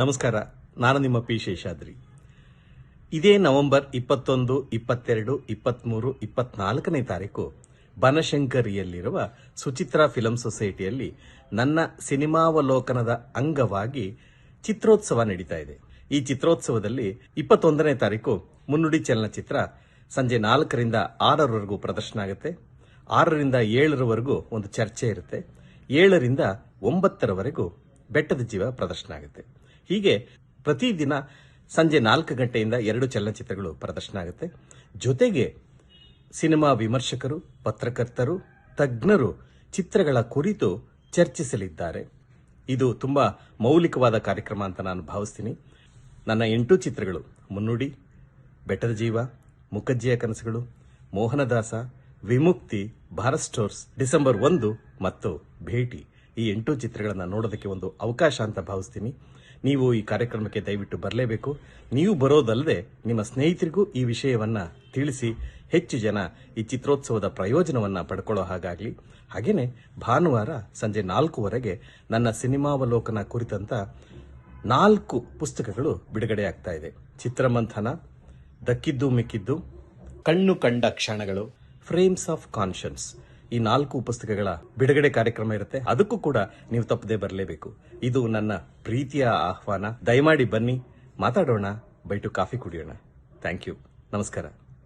ನಮಸ್ಕಾರ, ನಾನು ನಿಮ್ಮ ಪಿ. ಶೇಷಾದ್ರಿ. ಇದೇ ನವೆಂಬರ್ ಇಪ್ಪತ್ತೊಂದು, ಇಪ್ಪತ್ತೆರಡು ಇಪ್ಪತ್ತ್ಮೂರು ಇಪ್ಪತ್ನಾಲ್ಕನೇ ತಾರೀಕು ಬನಶಂಕರಿಯಲ್ಲಿರುವ ಸುಚಿತ್ರಾ ಫಿಲಂ ಸೊಸೈಟಿಯಲ್ಲಿ ನನ್ನ ಸಿನಿಮಾವಲೋಕನದ ಅಂಗವಾಗಿ ಚಿತ್ರೋತ್ಸವ ನಡೀತಾ ಇದೆ. ಈ ಚಿತ್ರೋತ್ಸವದಲ್ಲಿ ಇಪ್ಪತ್ತೊಂದನೇ ತಾರೀಕು ಮುನ್ನುಡಿ ಚಲನಚಿತ್ರ ಸಂಜೆ ನಾಲ್ಕರಿಂದ ಆರರವರೆಗೂ ಪ್ರದರ್ಶನ ಆಗುತ್ತೆ. ಆರರಿಂದ ಏಳರವರೆಗೂ ಒಂದು ಚರ್ಚೆ ಇರುತ್ತೆ. ಏಳರಿಂದ ಒಂಬತ್ತರವರೆಗೂ ಬೆಟ್ಟದ ಜೀವ ಪ್ರದರ್ಶನ ಆಗುತ್ತೆ. ಹೀಗೆ ಪ್ರತಿದಿನ ಸಂಜೆ ನಾಲ್ಕು ಗಂಟೆಯಿಂದ ಎರಡು ಚಲನಚಿತ್ರಗಳು ಪ್ರದರ್ಶನ ಆಗುತ್ತೆ. ಜೊತೆಗೆ ಸಿನಿಮಾ ವಿಮರ್ಶಕರು, ಪತ್ರಕರ್ತರು, ತಜ್ಞರು ಚಿತ್ರಗಳ ಕುರಿತು ಚರ್ಚಿಸಲಿದ್ದಾರೆ. ಇದು ತುಂಬ ಮೌಲಿಕವಾದ ಕಾರ್ಯಕ್ರಮ ಅಂತ ನಾನು ಭಾವಿಸ್ತೀನಿ. ನನ್ನ ಎಂಟು ಚಿತ್ರಗಳು, ಮುನ್ನುಡಿ, ಬೆಟ್ಟದ ಜೀವ, ಮುಖಜ್ಜಿಯ ಕನಸುಗಳು, ಮೋಹನದಾಸ, ವಿಮುಕ್ತಿ, ಭಾರತ್ ಸ್ಟೋರ್ಸ್, ಡಿಸೆಂಬರ್ ಒಂದು ಮತ್ತು ಭೇಟಿ ಈ ಎಂಟು ಚಿತ್ರಗಳನ್ನು ನೋಡೋದಕ್ಕೆ ಒಂದು ಅವಕಾಶ ಅಂತ ಭಾವಿಸ್ತೀನಿ. ನೀವು ಈ ಕಾರ್ಯಕ್ರಮಕ್ಕೆ ದಯವಿಟ್ಟು ಬರಲೇಬೇಕು. ನೀವು ಬರೋದಲ್ಲದೆ ನಿಮ್ಮ ಸ್ನೇಹಿತರಿಗೂ ಈ ವಿಷಯವನ್ನ ತಿಳಿಸಿ, ಹೆಚ್ಚು ಜನ ಈ ಚಿತ್ರೋತ್ಸವದ ಪ್ರಯೋಜನವನ್ನು ಪಡ್ಕೊಳ್ಳೋ ಹಾಗಾಗಲಿ. ಹಾಗೆಯೇ ಭಾನುವಾರ ಸಂಜೆ ನಾಲ್ಕುವರೆಗೆ ನನ್ನ ಸಿನಿಮಾವಲೋಕನ ಕುರಿತಂತ ನಾಲ್ಕು ಪುಸ್ತಕಗಳು ಬಿಡುಗಡೆಯಾಗ್ತಾ ಇದೆ. ಚಿತ್ರಮಂಥನ, ದಕ್ಕಿದ್ದು ಮಿಕ್ಕಿದ್ದು, ಕಣ್ಣು ಕಂಡ ಕ್ಷಣಗಳು ಫ್ರೇಮ್ಸ್ ಆಫ್ ಕಾನ್ಷನ್ಸ್ ಈ ನಾಲ್ಕು ಪುಸ್ತಕಗಳ ಬಿಡುಗಡೆ ಕಾರ್ಯಕ್ರಮ ಇರುತ್ತೆ. ಅದಕ್ಕೂ ಕೂಡ ನೀವು ತಪ್ಪದೆ ಬರಲೇಬೇಕು. ಇದು ನನ್ನ ಪ್ರೀತಿಯ ಆಹ್ವಾನ. ದಯಮಾಡಿ ಬನ್ನಿ. ಮಾತಾಡೋಣ. ಬೈಟು ಕಾಫಿ ಕುಡಿಯೋಣ. Thank you. ನಮಸ್ಕಾರ.